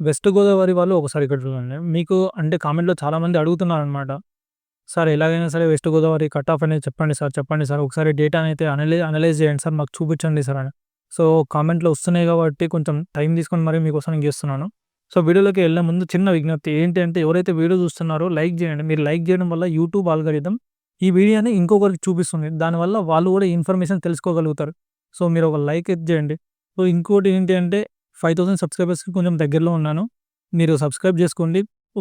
West Godavari వాళ్ళు ఒకసారి ఇక్కడ చూడండి. మీకు అంటే కామెంట్‌లో చాలామంది అడుగుతున్నారనమాట. సార్ ఎలాగైనా సరే వెస్ట్ గోదావరి కట్ ఆఫ్ అనేది చెప్పండి సార్, చెప్పండి సార్. ఒకసారి డేటానైతే అయితే అనలైజ్ చేయండి సార్. మాకు చూపించండి సార్ అని. సో, కామెంట్‌లో వస్తున్నాయి కాబట్టి కొంచెం టైం తీసుకొని మరి మీకోసం చేస్తున్నాను. సో, వీడియోలోకి వెళ్ళే ముందు చిన్న విజ్ఞప్తి ఏంటి అంటే ఎవరైతే వీడియో చూస్తున్నారో లైక్ చేయండి. మీరు లైక్ చేయడం వల్ల యూట్యూబ్ ఆల్గరిథం ఈ వీడియోని ఇంకొకరికి చూపిస్తుంది. దానివల్ల వాళ్ళు కూడా ఇన్ఫర్మేషన్ తెలుసుకోగలుగుతారు. సో, మీరు ఒక లైక్ అయితే చేయండి. సో, ఇంకోటి ఏంటి అంటే 5000 సబ్స్క్రైబర్స్‌కి కొంచెం దగ్గరలో ఉన్నాను. మీరు సబ్స్క్రైబ్ చేసుకోండి.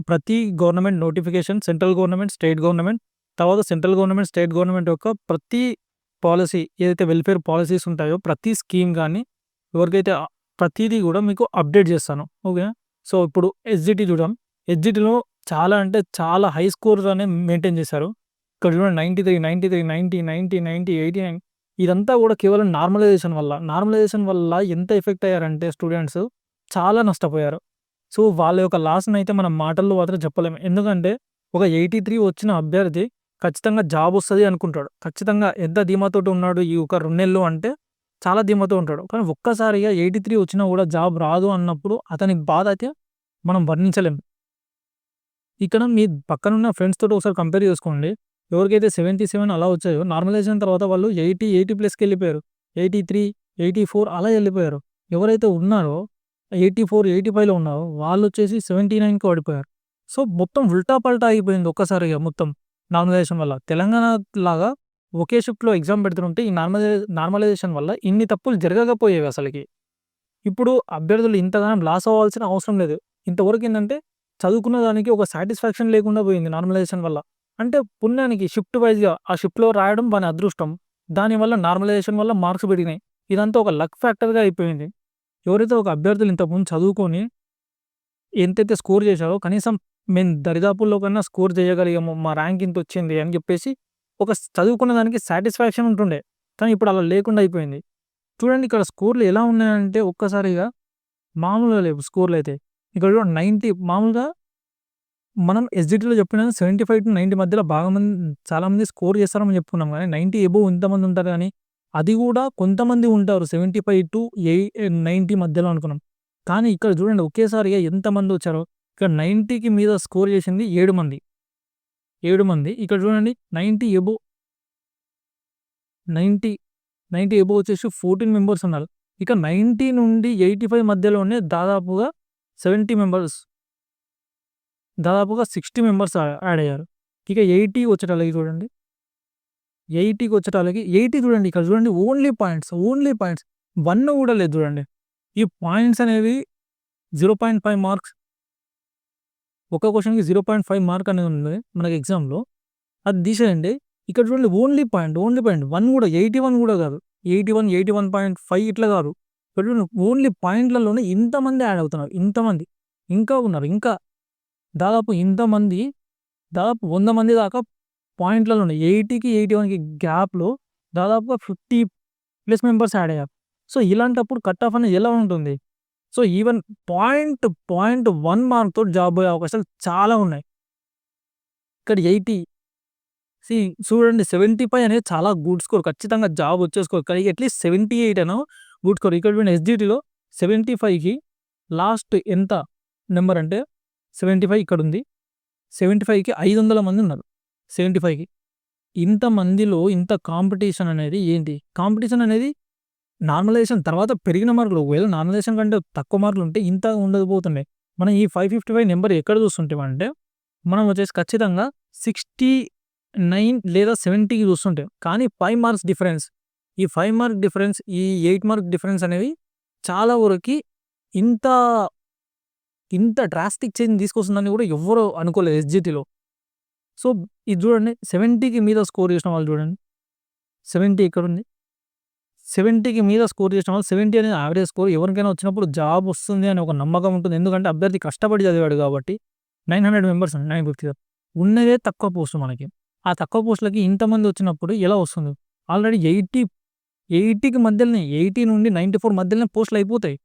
ప్రతి government notification central government, state government తర్వాత సెంట్రల్ గవర్నమెంట్, స్టేట్ గవర్నమెంట్ యొక్క ప్రతి పాలసీ ఏదైతే వెల్ఫేర్ పాలసీస్ ఉంటాయో ప్రతి స్కీమ్ కానీ ఎవరికైతే ప్రతిదీ కూడా మీకు అప్డేట్ చేస్తాను. ఓకే సో, ఇప్పుడు ఎస్‌జిటి చూడం ఎస్‌జిటిలో చాలా అంటే చాలా హై స్కోర్స్ అనేది మెయింటైన్ చేశారు. ఇక్కడ చూడండి 93, 93, 90, 90, 90, 89 ఇదంతా కూడా కేవలం నార్మలైజేషన్ వల్ల. నార్మలైజేషన్ వల్ల ఎంత ఎఫెక్ట్ అయ్యారంటే స్టూడెంట్స్ చాలా నష్టపోయారు. సో, వాళ్ళ యొక్క లాస్‌నైతే మనం మాటల్లో మాత్రం చెప్పలేము. ఎందుకంటే ఒక 83 వచ్చిన అభ్యర్థి ఖచ్చితంగా జాబ్ వస్తుంది అనుకుంటాడు. ఖచ్చితంగా ఎంత ధీమాతో ఉన్నాడు ఈ ఒక రెండు నెలలు అంటే చాలా ధీమాతో ఉంటాడు. కానీ ఒక్కసారిగా 83 వచ్చినా కూడా జాబ్ రాదు అన్నప్పుడు అతని బాధ అయితే మనం వర్ణించలేము ఇక్కడ మీ పక్కనున్న ఫ్రెండ్స్ తోటి ఒకసారి కంపేర్ చేసుకోండి. ఎవరికైతే 77 అలా వచ్చాయో నార్మలైజేషన్ తర్వాత వాళ్ళు ఎయిటీ ఎయిటీ ప్లస్కి వెళ్ళిపోయారు ఎయిటీ త్రీ ఎయిటీ ఫోర్ అలా వెళ్ళిపోయారు ఎవరైతే ఉన్నారో 84, 85లో ఉన్నారో వాళ్ళు వచ్చేసి సెవెంటీ నైన్కి పడిపోయారు. సో, మొత్తం ఉల్టా పల్టా అయిపోయింది ఒక్కసారిగా మొత్తం నార్మలైజేషన్ వల్ల. తెలంగాణ లాగా ఒకే షిఫ్ట్‌లో ఎగ్జామ్ పెడుతుంటే ఈ నార్మలై నార్మలైజేషన్ వల్ల ఇన్ని తప్పులు జరగకపోయేవి అసలుకి ఇప్పుడు అభ్యర్థులు ఇంతగానం లాస్ అవ్వాల్సిన అవసరం లేదు. ఇంతవరకు ఏంటంటే చదువుకున్న దానికి ఒక సాటిస్ఫాక్షన్ లేకుండా పోయింది నార్మలైజేషన్ వల్ల. అంటే పుణ్యానికి షిఫ్ట్ వైజ్గా ఆ షిఫ్ట్‌లో రాయడం మన అదృష్టం. దానివల్ల నార్మలైజేషన్ వల్ల మార్క్స్ పెరిగినాయి. ఇదంతా ఒక లక్ ఫ్యాక్టర్‌గా అయిపోయింది. ఎవరైతే ఒక అభ్యర్థులు ఇంతకుముందు చదువుకొని ఎంతైతే స్కోర్ చేశారో కనీసం మేము దరిదాపుల్లో కన్నా స్కోర్ చేయగలిగాము. మా ర్యాంక్ ఇంత వచ్చింది అని చెప్పేసి ఒక చదువుకున్న దానికి సాటిస్ఫాక్షన్ ఉంటుండే. కానీ ఇప్పుడు అలా లేకుండా అయిపోయింది. చూడండి ఇక్కడ స్కోర్‌లు ఎలా ఉన్నాయంటే ఒక్కసారిగా మామూలుగా లేవు స్కోర్‌లయితే. ఇక్కడ నైంటీ మామూలుగా మనం ఎస్‌జిటిలో చెప్పిన 75-90 మధ్యలో బాగా మంది చాలామంది స్కోర్ చేస్తారని చెప్పుకున్నాం కానీ నైంటీ ఎబో ఇంతమంది ఉంటారు కానీ అది కూడా కొంతమంది ఉంటారు 75 ఎయి 90 మధ్యలో అనుకున్నాం. కానీ ఇక్కడ చూడండి ఒకేసారిగా ఎంతమంది వచ్చారో ఇక్కడ 90కి మీద స్కోర్ చేసింది ఏడు మంది. ఏడు మంది. ఇక్కడ చూడండి ninety above ninety ninety above వచ్చేసి 14 మెంబర్స్ ఉన్నారు. ఇక 90 నుండి 85 మధ్యలోనే దాదాపుగా 70 మెంబర్స్ దాదాపుగా 60 మెంబర్స్ యాడ్ అయ్యారు. ఇక ఎయిటీ వచ్చేటాలకి చూడండి. ఎయిటీకి వచ్చేటాలకి ఎయిటీ చూడండి ఇక్కడ చూడండి only points, only points one కూడా లేదు చూడండి. ఈ పాయింట్స్ అనేవి 0.5 మార్క్స్. ఒక క్వశ్చన్కి జీరో పాయింట్ ఫైవ్ మార్క్ అనేది ఉంది మనకి ఎగ్జామ్‌లో. అది తీసేయండి. ఇక్కడ చూడండి only point, only point one కూడా 81 కూడా కాదు. 81, 81.5 ఇట్లా కాదు. ఇక్కడ చూడండి ఓన్లీ పాయింట్‌లలోనే ఇంతమంది యాడ్ అవుతున్నారు. ఇంతమంది. ఇంకా ఉన్నారు. ఇంకా దాదాపు ఇంతమంది దాదాపు వంద మంది దాకా పాయింట్లలో ఉన్నాయి ఎయిటీకి ఎయిటీ వన్కి గ్యాప్‌లో దాదాపుగా 50 ప్లస్ మెంబర్స్ యాడ్ అయ్యారు. సో, ఇలాంటప్పుడు కట్ ఆఫ్ అనేది ఎలా ఉంటుంది? So, even point, point one మార్క్‌తో job పోయే అవకాశాలు చాలా ఉన్నాయి. ఇక్కడ 80 సీ చూడండి 75 అనేది చాలా గుడ్ స్కోర్. ఖచ్చితంగా జాబ్ వచ్చేసుకోరు కానీ అట్‌లీస్ట్ 78 అనో గుడ్ స్కోర్. ఇక్కడ చూడండి ఎస్‌జిటిలో 75కి లాస్ట్ ఎంత నెంబర్ అంటే సెవెంటీ ఫైవ్ ఇక్కడ ఉంది సెవెంటీ ఫైవ్కి ఐదు వందల మంది ఉన్నారు. 75కి. ఇంతమందిలో ఇంత కాంపిటీషన్ అనేది ఏంటి? కాంపిటీషన్ అనేది నార్మలైజేషన్ తర్వాత పెరిగిన మార్కులు. ఒకవేళ నార్మలైజేషన్ కంటే తక్కువ మార్కులు ఉంటే ఇంత ఉండకపోతున్నాయి మనం ఈ ఫైవ్ ఫిఫ్టీ ఫైవ్ నెంబర్ ఎక్కడ చూస్తుంటామంటే మనం వచ్చేసి ఖచ్చితంగా 69 లేదా 70కి చూస్తుంటాం. కానీ ఫైవ్ మార్క్స్ డిఫరెన్స్. ఈ ఫైవ్ మార్క్ డిఫరెన్స్, ఈ ఎయిట్ మార్క్ డిఫరెన్స్ అనేవి చాలా వరకి ఇంత ఇంత డ్రాస్టిక్ చేంజ్ తీసుకొస్తుందని కూడా ఎవ్వరు అనుకోలేదు ఎస్‌జిటిలో. సో, ఇది చూడండి 70కి మీద స్కోర్ చేసిన వాళ్ళు చూడండి. సెవెంటీ ఇక్కడ ఉంది సెవెంటీకి మీద స్కోర్ చేసిన వాళ్ళు 70 అనేది యావరేజ్ స్కోర్. ఎవరికైనా వచ్చినప్పుడు జాబ్ వస్తుంది అనే ఒక నమ్మకం ఉంటుంది. ఎందుకంటే అభ్యర్థి కష్టపడి చదివాడు కాబట్టి 900 మెంబర్స్ 950 ఉన్నదే తక్కువ పోస్ట్ మనకి. ఆ తక్కువ పోస్ట్‌లకి ఇంతమంది వచ్చినప్పుడు ఎలా వస్తుంది? ఆల్రెడీ 80, 80కి మధ్యలోనే 80 నుండి 94 మధ్యలోనే పోస్టులు అయిపోతాయి.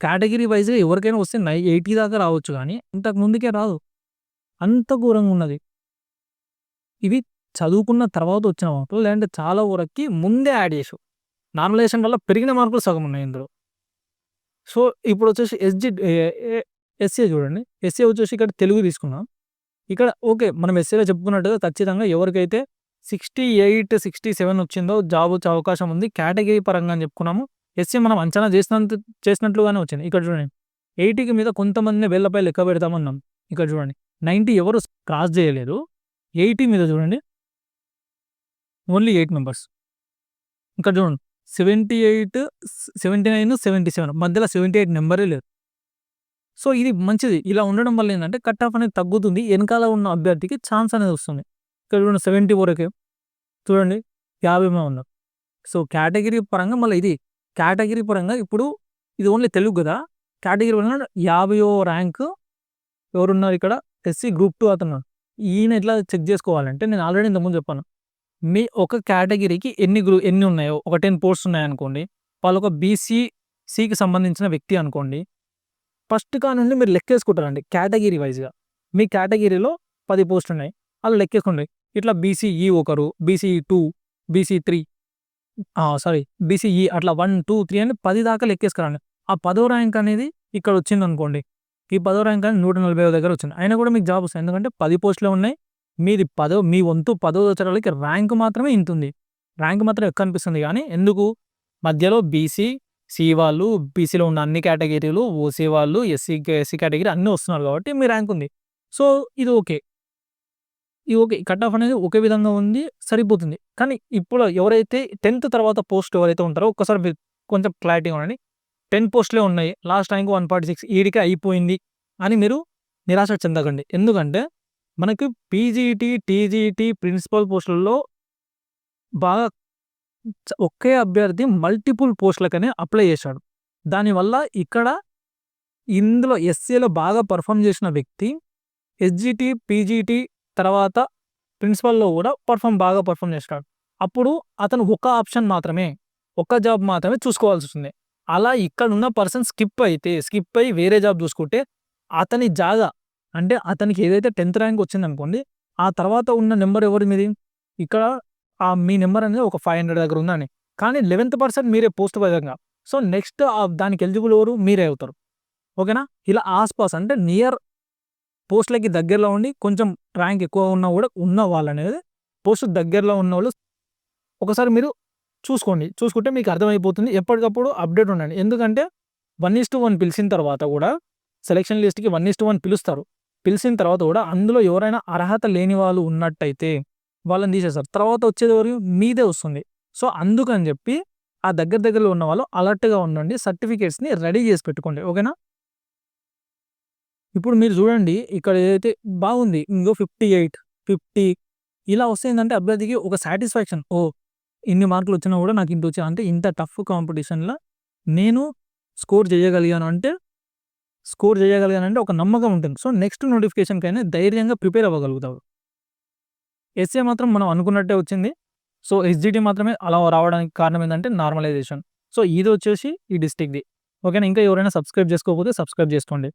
కేటగిరీ వైస్‌గా ఎవరికైనా వస్తే నై 80 దాకా రావచ్చు కానీ ఇంతకు ముందుకే రాదు. అంత ఘోరంగా ఉన్నది. ఇవి చదువుకున్న తర్వాత వచ్చిన మార్కులు. లేదంటే చాలా వరకు ముందే యాడ్ చేసు నార్మలైజేషన్ వల్ల పెరిగిన మార్కులు సగం ఉన్నాయి ఇందులో. సో, ఇప్పుడు వచ్చేసి ఏ ఏ ఎస్ఏ చూడండి ఎస్ఏ వచ్చేసి ఇక్కడ తెలుగు తీసుకున్నాం ఇక్కడ ఓకే మనం ఎస్ఏలో చెప్పుకున్నట్టుగా ఖచ్చితంగా ఎవరికైతే సిక్స్టీ ఎయిట్ సిక్స్టీ సెవెన్ వచ్చిందో జాబ్ వచ్చే అవకాశం ఉంది కేటగిరీ పరంగా అని చెప్పుకున్నాము ఎస్ఏ మనం అంచనా చేసినంత చేసినట్లుగానే వచ్చింది. ఇక్కడ చూడండి. ఎయిటీకి మీద కొంతమంది వేళ్ళపై లెక్క పెడతామన్నాం. ఇక్కడ చూడండి. నైంటీ ఎవరు క్రాస్ చేయలేదు. ఎయిటీ మీద చూడండి. Only eight members. ఇంకా చూడండి. Seventy eight seventy nine seventy seven. మధ్యలో సెవెంటీ ఎయిట్ నెంబరే లేదు. సో ఇది మంచిది. ఇలా ఉండడం వల్ల ఏంటంటే కట్ ఆఫ్ అనేది తగ్గుతుంది. వెనకాల ఉన్న అభ్యర్థికి ఛాన్స్ అనేది వస్తుంది. ఇక్కడ చూడండి సెవెంటీ ఫోర్కే చూడండి యాభై మంది ఉన్నారు. సో కేటగిరీ పరంగా మళ్ళీ ఇది కేటగిరీ పరంగా ఇప్పుడు ఇది ఓన్లీ తెలుగు కదా. కేటగిరీ పరంగా యాభైయో ర్యాంక్ ఎవరున్నారు ఇక్కడ? ఎస్సీ గ్రూప్ టూ అతను ఈయన ఎట్లా చెక్ చేసుకోవాలంటే నేను ఆల్రెడీ ఇంతకుముందు చెప్పాను. మీ ఒక కేటగిరీకి ఎన్ని గ్రూ ఎన్ని ఉన్నాయో ఒక టెన్ పోస్ట్స్ ఉన్నాయనుకోండి వాళ్ళు ఒక బీసీ సికి సంబంధించిన వ్యక్తి అనుకోండి ఫస్ట్ కానుండి మీరు లెక్కేసుకుంటారండి కేటగిరీ వైజ్గా. మీ కేటగిరీలో పది పోస్టులు ఉన్నాయి అలా లెక్కేసుకోండి. ఇట్లా బీసీఈ ఒకరు BCE two BC three sorry BCE అట్లా వన్ టూ త్రీ అని పది దాకా లెక్కేసుకురండి ఆ పదో ర్యాంక్ అనేది ఇక్కడ వచ్చింది అనుకోండి ఈ పదో ర్యాంక్ అనేది నూట నలభై దగ్గర వచ్చింది. అయినా కూడా మీకు జాబ్ వస్తుంది ఎందుకంటే పది పోస్టులు ఉన్నాయి. మీది పదో మీ వంతు పదో వచ్చేటోళ్ళకి ర్యాంక్ మాత్రమే ఇంతుంది ర్యాంక్ మాత్రం ఎక్కువ అనిపిస్తుంది. కానీ ఎందుకు? మధ్యలో బీసీ సి వాళ్ళు బీసీలో ఉన్న అన్ని కేటగిరీలు ఓసీ వాళ్ళు ఎస్సీ ఎస్సీ కేటగిరీ అన్నీ వస్తున్నారు కాబట్టి మీ ర్యాంక్ ఉంది. సో ఇది ఓకే. ఈ ఓకే కట్ ఆఫ్ అనేది ఒకే విధంగా ఉంది సరిపోతుంది. కానీ ఇప్పుడు ఎవరైతే టెన్త్ తర్వాత పోస్ట్ ఎవరైతే ఉంటారో ఒక్కసారి కొంచెం క్లారిటీ ఉండండి. టెన్ పోస్ట్లే ఉన్నాయి. Last rank one forty six ఈడికే అయిపోయింది అని మీరు నిరాశ చెందకండి. ఎందుకంటే మనకి పీజీటీ టీజీటీ ప్రిన్సిపల్ పోస్టులలో బాగా ఒకే అభ్యర్థి మల్టిపుల్ పోస్టులకనే అప్లై చేశాడు. దానివల్ల ఇక్కడ ఇందులో ఎస్సీలో బాగా పర్ఫామ్ చేసిన వ్యక్తి ఎస్జిటి పీజీటీ తర్వాత ప్రిన్సిపల్లో కూడా పర్ఫామ్ బాగా పర్ఫామ్ చేస్తాడు. అప్పుడు అతను ఒక ఆప్షన్ మాత్రమే ఒక జాబ్ మాత్రమే చూసుకోవాల్సి వస్తుంది. అలా ఇక్కడ ఉన్న పర్సన్ స్కిప్ అయితే స్కిప్ అయ్యి వేరే జాబ్ చూసుకుంటే అతని జాగా అంటే అతనికి ఏదైతే టెన్త్ ర్యాంక్ వచ్చిందనుకోండి ఆ తర్వాత ఉన్న నెంబర్ ఎవరి మీది? ఇక్కడ ఆ మీ నెంబర్ అనేది ఒక ఫైవ్ హండ్రెడ్ దగ్గర ఉందని. కానీ లెవెన్త్ పర్సెంట్ మీరే పోస్ట్ విధంగా సో నెక్స్ట్ దానికి ఎలిజిబుల్ ఎవరు? మీరే అవుతారు. ఓకేనా? ఇలా ఆస్పాస్ అంటే నియర్ పోస్ట్లకి దగ్గరలో ఉండి కొంచెం ర్యాంక్ ఎక్కువ ఉన్నా కూడా ఉన్న వాళ్ళు అనేది పోస్ట్ దగ్గరలో ఉన్న వాళ్ళు ఒకసారి మీరు చూసుకోండి. చూసుకుంటే మీకు అర్థమైపోతుంది. ఎప్పటికప్పుడు అప్డేట్ ఉండండి. ఎందుకంటే వన్ ఇస్ టు వన్ పిలిచిన తర్వాత కూడా సెలక్షన్ లిస్ట్కి వన్ ఇస్ టు వన్ పిలుస్తారు. పిలిచిన తర్వాత కూడా అందులో ఎవరైనా అర్హత లేని వాళ్ళు ఉన్నట్టయితే వాళ్ళని తీసేస్తారు. తర్వాత వచ్చేది మీదే వస్తుంది. సో అందుకని చెప్పి ఆ దగ్గర దగ్గరలో ఉన్న వాళ్ళు అలర్ట్గా ఉండండి. సర్టిఫికేట్స్ని రెడీ చేసి పెట్టుకోండి. ఓకేనా? ఇప్పుడు మీరు చూడండి ఇక్కడ ఏదైతే బాగుంది ఇంకో ఫిఫ్టీ ఎయిట్ ఫిఫ్టీ ఇలా వస్తే ఏంటంటే అభ్యర్థికి ఒక సాటిస్ఫాక్షన్. ఓ ఇన్ని మార్కులు వచ్చినా కూడా నాకు ఇంత వచ్చా అంటే ఇంత టఫ్ కాంపిటీషన్లో నేను స్కోర్ చేయగలిగాను అంటే స్కోర్ చేయగలిగానంటే ఒక నమ్మకం ఉంటుంది. సో నెక్స్ట్ నోటిఫికేషన్కైనా ధైర్యంగా ప్రిపేర్ అవ్వగలుగుతావు. ఎస్ఏ మాత్రం మనం అనుకున్నట్టే వచ్చింది. సో ఎస్జిటి మాత్రమే అలా రావడానికి కారణం ఏంటంటే నార్మలైజేషన్. సో ఇది వచ్చేసి ఈ డిస్టిక్ది. ఓకేనా? ఇంకా ఎవరైనా సబ్స్క్రైబ్ చేసుకోకపోతే సబ్స్క్రైబ్ చేసుకోండి.